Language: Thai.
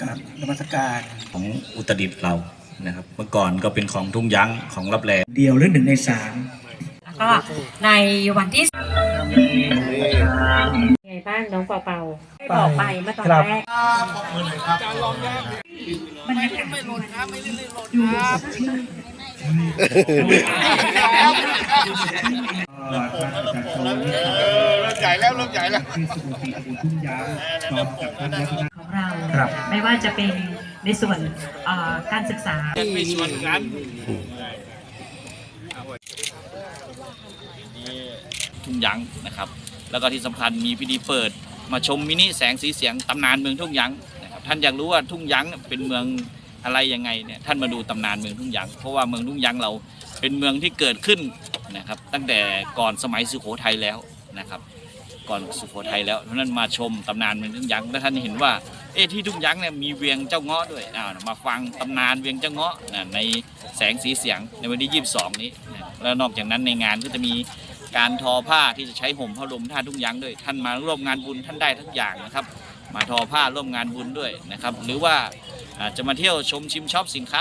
กับนมัสการของอุตรดิตถ์เรานะครับ เมื่อก่อนก็เป็นของทุ่งยั้งของรับแลเดียวหรือหนึ่งในสามแล้วก็ในวันที่ไงบ้างน้องเป่าเป่าได้บอกไปเมื่อตอนแรกบรรยากาศดูสดชื่นเริ่มใหญ่แล้วเริ่มใหญ่แล้วที่สุขุมวิททุ่งยางพร้อมกับท่านวัฒนของเรา ครับไม่ว่าจะเป็นในส่วนเอ่อการศึกษาไม่ชวนกันทุ่งยั้งนะครับ แล้วก็ที่สำคัญมีพิธีเปิด มาชมมินิแสงสีเสียงตำนานเมืองทุ่งยั้งนะครับท่านอยากรู้ว่าทุ่งยั้งเป็นเมืองอะไรยังไงเนี่ยท่านมาดูตำนานเมืองทุ่งยั้งเพราะว่าเมืองทุ่งยั้งเราเป็นเมืองที่เกิดขึ้นนะครับ ตั้งแต่ก่อนสมัยสุโขทัยแล้วนะครับ ก่อนสุโขทัยแล้วเพราะนั้นมาชมตำนานเมืองทุ่งยั้งแล้วท่านเห็นว่าเอ๊ะที่ทุ่งยั้งเนี่ยมีเวียงเจ้าเงาะด้วยอ่ามาฟังตำนานเวียงเจ้าเงาะนะในแสงสีเสียงในวันที่ 22 นี้นะแล้วนอกจากนั้นในงานก็จะมีการทอผ้าที่จะใช้ห่มผ้าลมท่าทุ่งยั้งด้วย ท่านมาร่วมงานบุญท่านได้ทุกอย่างนะครับ มาทอผ้าร่วมงานบุญด้วยนะครับ หรือว่าจจะมาเที่ยวชมชิมช็อปสินค้า